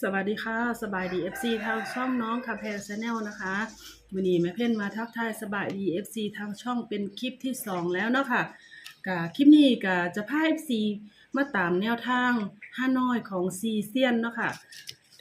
สวัสดีค่ะสบายดี FC ทางช่องน้องคาเพลชาแนลนะคะวันนี้แม่เพ่นมาทักทายสบายดี FC ทางช่องเป็นคลิปที่2แล้วเนาะค่ะกะคลิปนี้กะจะพา FC มาตามแนวทางฮานอยของซีเซียนเนาะค่ะ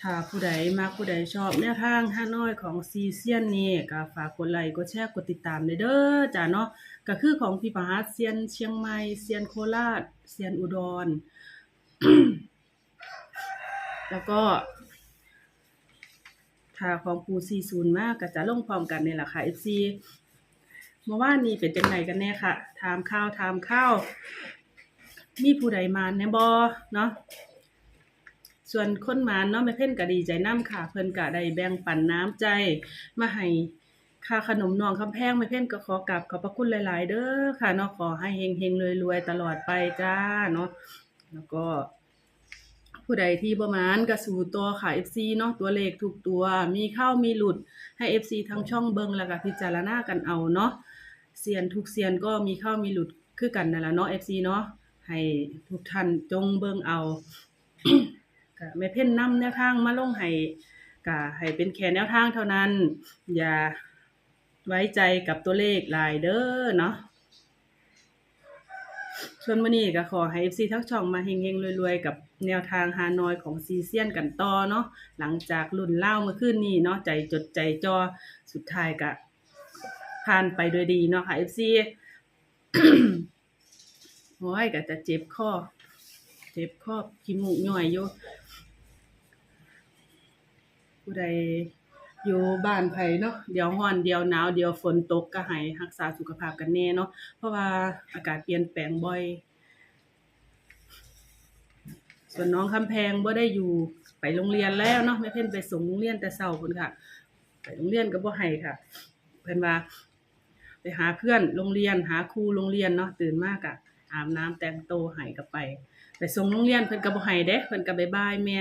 ถ้าผู้ใดมาผู้ใดชอบแนวทางฮานอยของซีเซียนนี่ก็ฝากกดไลค์กดแชร์กดติดตามเลยเด้อจ้าเนาะก็คือของพี่ประหัสเซียนเชียงใหม่เซียนโคราชเซียนอุดร แล้วก็ถ้าของปู40มากก็จะลงพร้อมกันนี่แหละค่ะ FC เมื่อวานนี้เป็นจังไดกันแน่ค่ะถามข้าวถามข้าวมีผู้ใดมาแน่บ่เนาะส่วนคนมานเนาะแม่เพ่นก็ดีใจนํค่ะ เพิ่นก็ได้แบ่งปันน้ำใจ มาให้ค่าขนมนองคำแพงแม่เพ่นก็ขอกราบขอบพระคุณหลาย ๆ เด้อค่ะเนาะขอให้เฮงๆรวยๆตลอดไปจ้าเนาะแล้วก็ ผู้ใดที่ประมาณกระสูตัวค่ะ FC เนาะตัวเลขถูกตัว มีเข้ามีหลุดให้ FC ทั้งช่องเบิงแล้วก็พิจารณากันเอาเนาะเซียนทุกเซียนก็มีเข้ามีหลุดคือกันนั่นแหละเนาะ FC เนาะให้ทุกท่านจงเบิงเอาก็แม่เพ่นนำแนวทางมาลงให้ก็ให้เป็นแค่แนวทางเท่านั้น อย่าไว้ใจกับตัวเลขลายเด้อเนาะ ส่วนวันนี้ก็ขอให้ FC ทั้งช่องมาเฮงๆรวยๆ กับแนวทางฮานอยของซีเซียนกันต่อเนาะหลังจากรุ่นเล่าเมื่อคืนนี้เนาะใจจดใจจอสุดท้ายก็ผ่านไปโดยดีเนาะค่ะ FC โอ้ยก็จะเจ็บคอเจ็บคอขี้มูกย่อยอยู่ผู้ใด อยู่บ้านไผเนาะเดี๋ยวร้อนเดี๋ยวหนาวเดี๋ยวฝนตกก็ให้รักษาสุขภาพกันแน่เนาะเพราะว่าอากาศเปลี่ยนแปลงบ่อย ส่วนน้องคำแพงบ่ได้อยู่ไปโรงเรียนแล้วเนาะแม่เพิ่นไปส่งโรงเรียนแต่เช้าพุ่นค่ะ ไปโรงเรียนก็บ่ให้ค่ะ เพิ่นว่า ไปหาเพื่อนโรงเรียน หาครูโรงเรียนเนาะตื่นมากอะอาบน้ำแต่งโตัวให้ก็ไป ไปส่งโรงเรียนเพิ่นก็บ่ให้เด้เพิ่นก็บ๊ายบายแม่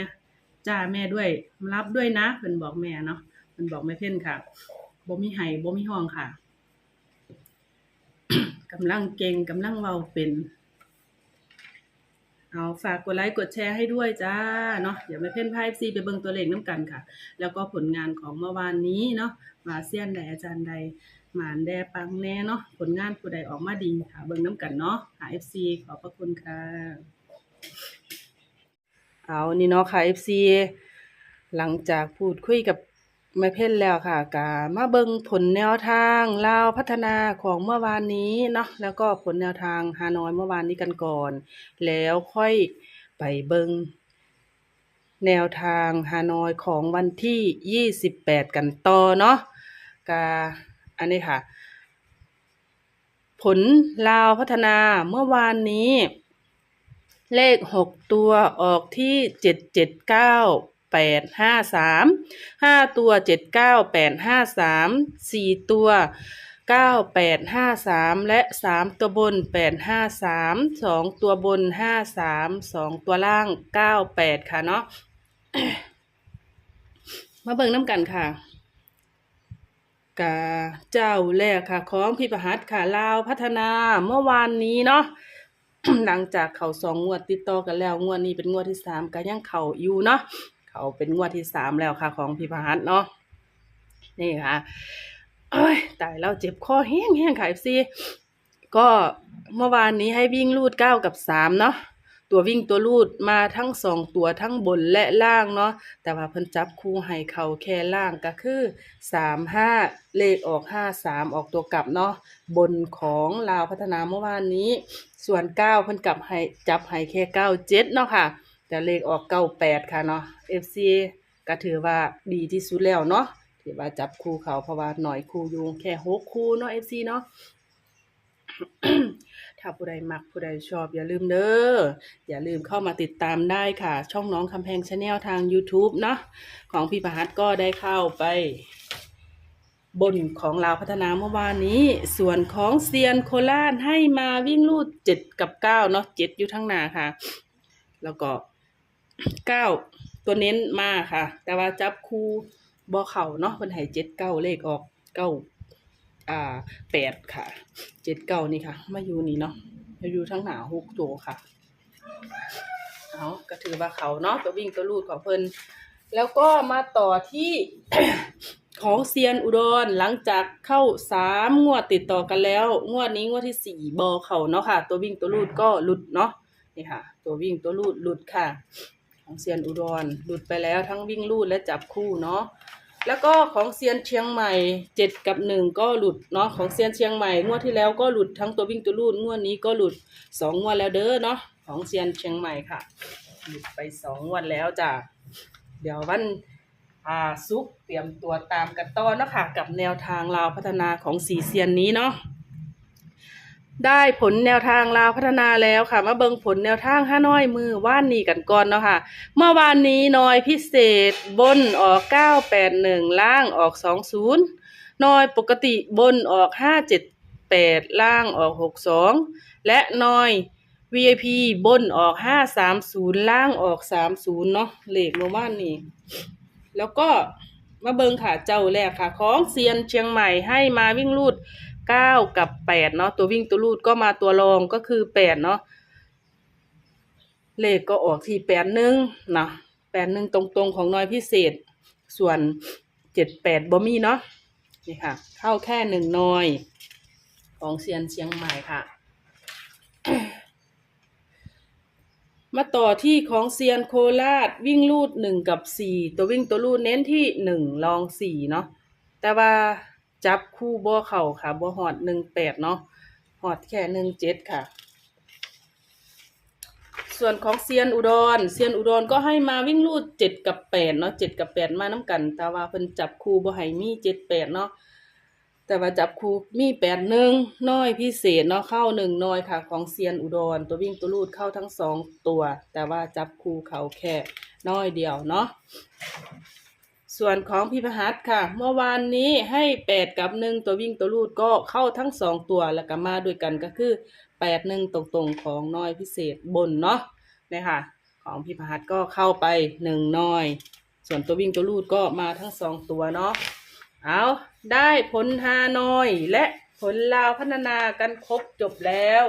จ้าแม่ด้วยรับด้วยนะเพิ่นบอกแม่เนาะ เพิ่นบอกแม่เพ่นค่ะบ่มีให้บ่มีห้องค่ะกำลังเก่งกำลังเว้าเป็นเอาฝากกดไลค์กดแชร์ให้ด้วยจ้าเนาะเดี๋ยวไปเพ่นไพ่ซีไปเบิ่งตัวเลขน้ำกันค่ะ แล้วก็ผลงานของเมื่อวานนี้เนาะมาเซียนใดอาจารย์ใดหมานแดปังแน่เนาะผลงานผู้ใดออกมาดีค่ะเบิ่งน้ำกันเนาะหา FC ขอบพระคุณค่ะ เอานี่เนาะค่ะ FC หลังจากพูดคุยกับ แม่เพ่นแล้วค่ะกามาเบิงผลแนวทางลาวพัฒนาของเมื่อวานนี้เนาะแล้วก็ผลแนวทางฮานอยเมื่อวานนี้กันก่อน แล้วค่อยไปเบิงแนวทางฮานอยของวันที่ 28 กันต่อเนาะกาอันนี้ค่ะ ผลลาวพัฒนาเมื่อวานนี้ เลข 6 ตัวออกที่ 779 853 5ตัว79 853 4ตัว9853และ3ตัวบน853 2ตัวบน53 2ตัวล่าง98ค่ะเนาะมาเบิ่งน้ำกันค่ะกาเจ้าแรกค่ะ ของพี่ประหัตค่ะลาวพัฒนาเมื่อวานนี้เนาะหลังจากเขาสองงวดติดต่อกันแล้ว งวดนี้เป็นงวดที่สามก็ยังเขาอยู่เนาะ เขาเป็นงวดที่สามแล้วค่ะ ของพี่พหัสเนาะนี่ค่ะเอ้ยตายแล้วเจ็บคอแห้งแห้งค่ะเอฟซีก็เมื่อวานนี้ให้วิ่งลูดเก้ากับสามเนาะตัววิ่งตัวลูดมาทั้งสองตัวทั้งบนและล่างเนาะแต่ว่าเพิ่นจับคู่ให้เขาแค่ล่างก็คือสามห้าเลขออกห้าสามออกตัวกลับเนาะบนของลาวพัฒนาเมื่อวานนี้ ส่วนเก้าเพิ่นกลับให้จับให้แค่เก้าเจ็ดเนาะค่ะ แต่เลขออกเก้าแปดค่ะเนาะ FC ก็ถือว่าดีที่สุดแล้วเนาะถือว่าจับคู่เขาเพราะว่าหน่อยคู่ยู่แค่หกคู่เนาะ FC เนาะถ้าผู้ใดมักผู้ใดชอบอย่าลืมเด้ออย่าลืมเข้ามาติดตามได้ค่ะ ช่องน้องคำแพงชาแนลทาง YouTube เนาะของพี่ประหัสก็ได้เข้าไป บนของเราวพัฒนาเมื่อวานนี้ ส่วนของเซียนโคราชให้มาวิ่งลูดเจ็ดกับเก้าเนาะเจ็ดอยู่ทั้งนาค่ะ แล้วก็ เก้าตัวเน้นมาค่ะ แต่ว่าจับคู่บอเข่าเนาะมันให้เจ็ดเก้าเลขออกเก้าอ่าแปดค่ะเจ็ดเก้านี่ค่ะ มาอยู่นี่เนาะมาอยู่ทั้งหน้าหกตัวค่ะเอาก็ถือว่าเขาเนาะตัววิ่งตัวลูดของเพิ่นแล้วก็มาต่อที่ของเซียนอุดรหลังจากเข้าสามงวดติดต่อกันแล้ว งวดนี้งวดที่สี่บอเข่าเนาะค่ะ ตัววิ่งตัวรูดก็หลุดเนาะนี่ค่ะ ตัววิ่งตัวรูดหลุดค่ะ ของเซียนอุดรหลุดไปแล้วทั้งวิ่งรูดและจับคู่เนาะแล้วก็ของเซียนเชียงใหม่เจ็ดกับหนึ่งก็หลุดเนาะของเซียนเชียงใหม่งวดที่แล้วก็หลุดทั้งตัววิ่งตัวรูดงวดนี้ก็หลุดสองงวดแล้วเด้อเนาะของเซียนเชียงใหม่ค่ะ หลุดไปสองงวันแล้วจ้ะเดี๋ยววันอาซุกเตรียมตัวตามกันต่อเนาะค่ะกับแนวทางลาวพัฒนาของสีเซียนนี้เนาะ ได้ผลแนวทางลาวพัฒนาแล้วค่ะ มาเบิงผลแนวทางห้าน้อยมือว่านนี้กันก่อนเนาะค่ะ เมื่อวานนี้น้อยพิเศษบนออกเก้าแปดหนึ่งล่างออกสองศูนย์น้อยปกติบนออกห้าเจ็ดแปดล่างออกหกสองและน้อย VIP บนออกห้าสามศูนย์ล่างออกสามศูนย์เนาะเลขเมื่อวานนี้ แล้วก็มาเบิงค่ะเจ้าแรกค่ะ ของเซียนเชียงใหม่ให้มาวิ่งรูด เก้ากับแปดเนาะตัววิ่งตัวรูดก็มาตัวรองก็คือแปดเนาะเลขก็ออกที่แปดหนึ่งนะแปดหนึ่งตรงๆของน้อยพิเศษ ส่วนเจ็ดแปดบ่มีเนาะนี่ค่ะ เข้าแค่หนึ่งน้อย ของเซียนเชียงใหม่ค่ะ มาต่อที่ของเซียนโคราชวิ่งลูดหนึ่งกับสี่ตัววิ่งตัวลูดเน้นที่หนึ่งลองสี่เนาะแต่ว่า จับคู่บ่เข่าค่ะบ่หอดหนึ่งแปดเนาะหอดแค่หนึ่งเจ็ดค่ะ ส่วนของเซียนอุดรเซียนอุดรก็ให้มาวิ่งลูดเจ็ดกับแปดเนาะเจ็ดกับแปดมาน้กัน แต่ว่าเพิ่นจับคู่บ่ให้มีเจ็ดแปดเนาะแต่ว่าจับคู่มีแปดหนึ่งน้อยพิเศษเนาะเข้าหนึ่งน้อยค่ะ ของเซียนอุดร ตัววิ่งตัวลูดเข้าทั้งสองตัว แต่ว่าจับคู่เขาแค่น้อยเดียวเนาะ ส่วนของพี่พหัสค่ะ เมื่อวานนี้ให้แปดกับหนึ่งตัววิ่งตัวลูดก็เข้าทั้งสองตัวแล้วก็มาด้วยกันก็คือแปดหนึ่งตรงๆของน้อยพิเศษบนเนาะเนี่ยค่ะ ของพี่พหัสก็เข้าไปหนึ่งน้อย ส่วนตัววิ่งตัวลูดก็มาทั้งสองตัวเนาะเอาได้ผลฮานอยและผลลาวพัฒนากันครบจบแล้ว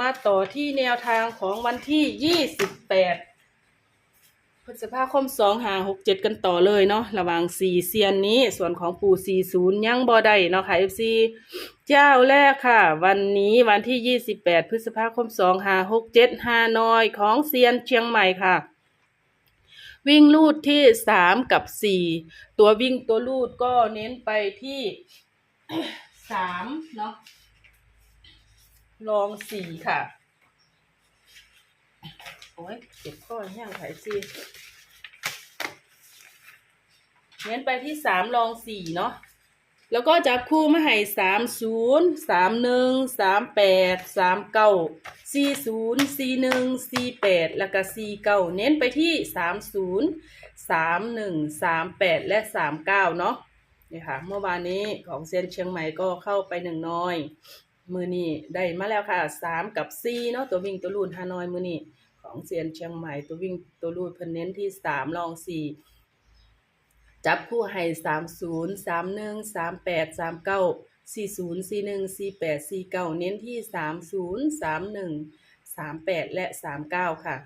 มาต่อที่แนวทางของวันที่ 28 พฤษภาคม2 5 6 7กันต่อเลยเนาะระหว่าง4เซียนนี้ส่วนของปู่40ยังบ่ได้เนาะค่ะ FC เจ้าแรกค่ะ วันนี้วันที่28พฤษภาคม2 5 6 7ฮานอยของเซียนเชียงใหม่ค่ะ วิ่งลูดที่สามกับสี่ตัววิ่งตัวลูดก็เน้นไปที่สามเนาะลองสี่ค่ะ โอ้ยเจ็บข้อแห้งไถซีเน้นไปที่สามลองสี่เนาะ แล้วก็จับคู่มาให้สามศูนย์สามหนึ่งสามแปดสามเก้าสี่ศูนย์สี่หนึ่งสี่แปดแล้วก็สี่เก้าเน้นไปที่สามศูนย์สามหนึ่งสามแปดและสามเก้าเนาะนี่ค่ะ เมื่อวานนี้ของเซียนเชียงใหม่ก็เข้าไปหนึ่งน้อย มือนี้ได้มาแล้วค่ะสามกับสี่เนาะตัววิ่งตัวลูดฮานอยมือนี้ ของเซียนเชียงใหม่ ตัววิ่งตัวลูดเพิ่นเน้นที่สามลองสี่จับคู่ให้สามศูนย์สามหนึ่งสามแปดสามเก้าสี่ศูนย์สี่หนึ่งสี่แปดสี่เก้าเน้นที่สามศูนย์สามหนึ่งสามแปดและสามเก้าค่ะ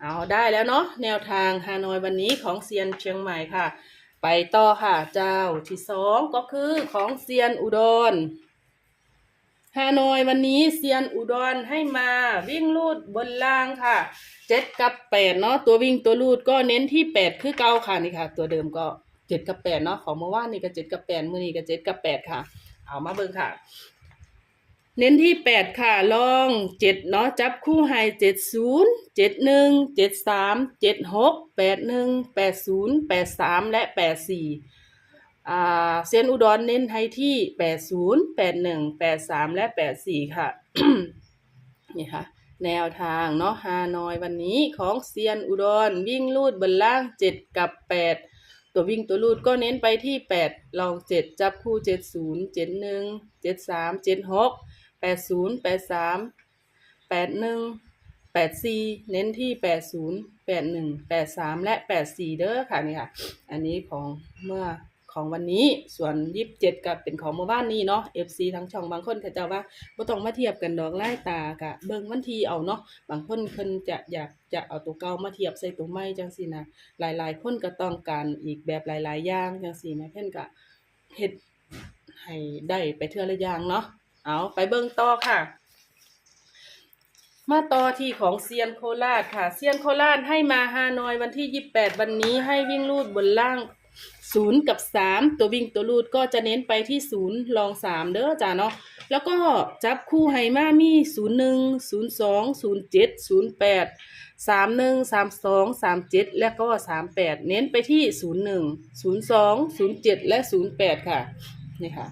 เอาได้แล้วเนาะแนวทางฮานอยวันนี้ของเซียนเชียงใหม่ค่ะ ไปต่อค่ะเจ้าที่สองก็คือของเซียนอุดร ฮานอยวันนี้เซียนอุดรให้มาวิ่งลูดบนล่างค่ะเจ็ดกับแปดเนาะตัววิ่งตัวลูดก็เน้นที่แปดคือเก้าค่ะนี่ค่ะ ตัวเดิมก็เจ็ดกับแปดเนาะของเมื่อวานนี่ก็เจ็ดกับแปดมื่อนี้ก็เจ็ดกับแปดค่ะ เอามาเบิ่งค่ะ เน้นที่แปดค่ะลองเจ็ดเนาะจับคู่ให้เจ็ดศูนย์เจ็ดหนึ่งเจ็ดสามเจ็ดหกแปดหนึ่งแปดศูนย์แปดสามและแปดสี่ เซียนอุดรเน้นให้ที่แปดศูนย์แปดหนึ่งแปดสามและแปดสี่ค่ะ นี่ค่ะ แนวทางเนาะฮานอยวันนี้ของเซียนอุดรวิ่งลูดบนล่างเจ็ดกับแปดตัววิ่งตัวลูดก็เน้นไปที่แปดลองเจ็ดจับคู่เจ็ดศูนย์เจ็ดหนึ่งเจ็ดสามเจ็ดหกแปดศูนย์แปดสามแปดหนึ่งแปดสี่เน้นที่แปดศูนย์แปดหนึ่งแปดสามและแปดสี่เด้อค่ะนี่ค่ะ อันนี้ของเมื่อ ของวันนี้ ส่วนยี่สิบเจ็ดกับเป็นของเมื่อวานนี้เนาะ FC ทั้งช่องบางคนเขาจะว่าบ่ต้องมาเทียบกันดอกไล่ตากะเบิ่งวันที่เอาเนาะบางคนเพิ่นจะอยากจะเอาตัวเก่ามาเทียบใส่ตัวใหม่จังซี่นะหลายๆ คนก็ต้องการอีกแบบหลาย ๆ อย่างจังซี่แม่เพิ่นก็เฮ็ดให้ได้ไปเทื่อละอย่างเนาะเอาไปเบิ่งต่อค่ะมาต่อที่ของเซียนโคราชค่ะ เซียนโคราชให้มาฮานอยวันที่ 28 วันนี้ให้วิ่งลูดบนล่าง ศูนย์กับสามตัววิ่งตัวรูดก็จะเน้นไปที่ศูนย์ลองสามเด้อจ้าเนาะแล้วก็จับคู่ไฮมามี่ศูนย์หนึ่งศูนย์สองศูนย์เจ็ดศูนย์แปดสามหนึ่งสามสองสามเจ็ดแล้วก็สามแปดเน้นไปที่ศูนย์หนึ่งศูนย์สองศูนย์เจ็ดและศูนย์แปดค่ะนี่ค่ะ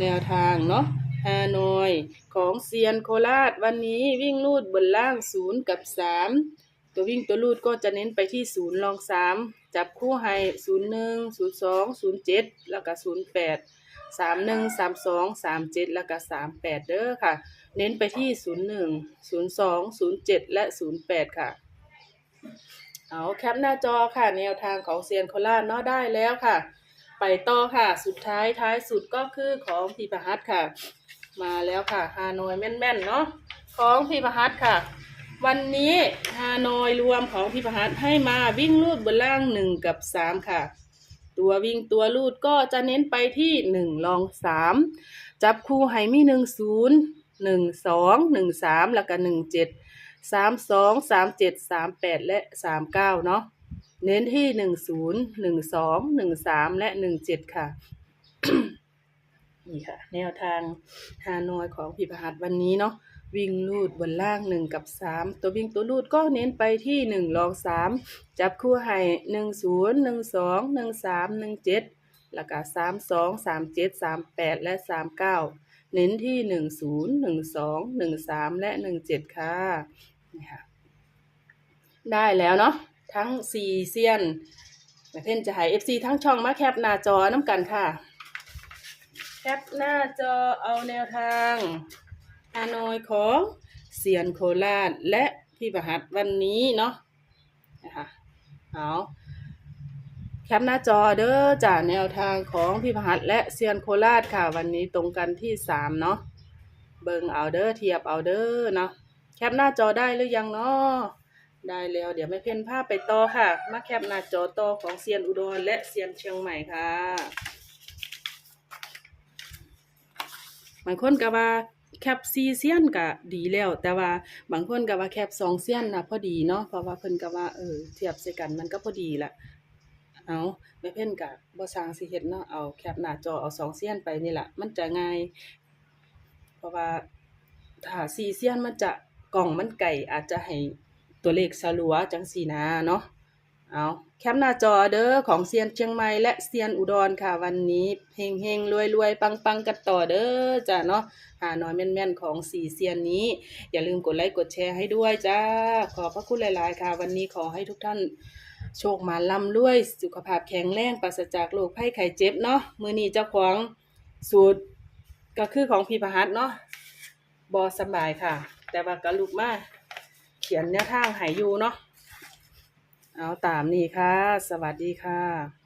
แนวทางเนาะฮานอย ของเซียนโคราชวันนี้วิ่งลูดบนล่างศูนย์กับสามัววิ่งตัวลูดก็จะเน้นไปที่ศูนย์ลองสามจับคู่ให้ศูนย์หนึ่งศูนย์สองศูนย์เจ็ดแล้วก็ศูนย์แปดสามหนึ่งสามสองสามเจ็ดแล้วก็สามแปดเด้อค่ะ เน้นไปที่ศูนย์หนึ่งศูนย์สองศูนย์เจ็ดและศูนย์แปดค่ะ เอาแคปหน้าจอค่ะ แนวทางของเซียนโคลาชเนาะได้แล้วค่ะ ไปต่อค่ะ สุดท้ายท้ายสุดก็คือของพีประฮัตค่ะ มาแล้วค่ะฮานอยแม่นๆเนาะของพีประฮัตค่ะ วันนี้ฮานอยรวมของพี่พหัสให้มาวิ่งลูดบนล่างหนึ่งกับสามค่ะ ตัววิ่งตัวลูดก็จะเน้นไปที่หนึ่งลองสามจับคู่ให้มีหนึ่งศูนย์หนึ่งสองหนึ่งสามแล้วก็หนึ่งเจ็ดสามสองสามเจ็ดสามแปดและสามเก้าเนาะเน้นที่หนึ่งศูนย์หนึ่งสองหนึ่งสามและหนึ่งเจ็ดค่ะนี่ค่ะ แนวทางฮานอยของพิพหัสวันนี้เนาะ วิ่งลูดบนล่างหนึ่งกับสามตัววิ่งตัวลูดก็เน้นไปที่หนึ่งลองสามจับคู่ให้หนึ่งศูนย์หนึ่งสองหนึ่งสามหนึ่งเจ็ดแล้วก็สามสองสามเจ็ดสามแปดและสามเก้าเน้นที่หนึ่งศูนย์หนึ่งสองหนึ่งสามและหนึ่งเจ็ดค่ะนี่ค่ะได้แล้วเนาะทั้งสี่เซียนแม่เพ่นจะให้ FC ทั้งช่องมาแคปหน้าจอน้ำกันค่ะ แคปหน้าจอเอาแนวทาง ฮานอยของเซียนโคราชและพี่ประหัสวันนี้เนาะนะคะเอาแคปหน้าจอเด้อจากแนวทางของพี่ประหัสและเซียนโคราชค่ะวันนี้ตรงกันที่สามเนาะเบิงเอาเด้อเทียบเอาเด้อเนาะแคปหน้าจอได้หรือยังเนาะได้แล้ว เดี๋ยวไม่เพ่นภาพไปต่อค่ะ มาแคปหน้าจอต่อของเซียนอุดรและเซียนเชียงใหม่ค่ะบางคนก็ว่า แคปซีเซียนก็ดีแล้ว แต่ว่าบางคนก็ว่าแคปสองเซียนนะพอดีเนาะเพราะว่าเพิ่นก็ว่าเออเทียบใส่กันมันก็พอดีละเอาแม่เพ่นก็บ่สร้างสิเฮ็ดเนาะเอาแคปหน้าจอเอาสองเซียนไปนี่แหละมันจะง่าย เพราะว่าถ้าซีเซียนมันจะกล่องมันไก่อาจจะให้ตัวเลขสลัวจังสีนาเนาะ เอาแคปหน้าจอเด้อของเซียนเชียงใหม่และเซียนอุดรค่ะวันนี้เฮงเฮงรวยรวยปังปังกันต่อเด้อจ้ะเนาะหาน้อยแม่นแม่นๆของสี่เซียนนี้ อย่าลืมกดไลค์กดแชร์ให้ด้วยจ้าขอบพระคุณหลาย ๆ ค่ะ วันนี้ขอให้ทุกท่านโชคมาล่ำรวย สุขภาพแข็งแรงปราศจากโรคภัยไข้เจ็บเนาะมือนี้เจ้าของสูตรก็คือของพี่พหัสเนาะบอสบายค่ะ แต่ว่าก็ลุกมากเขียนแนวทางหายอยู่เนาะ เอาตามนี้ค่ะ สวัสดีค่ะ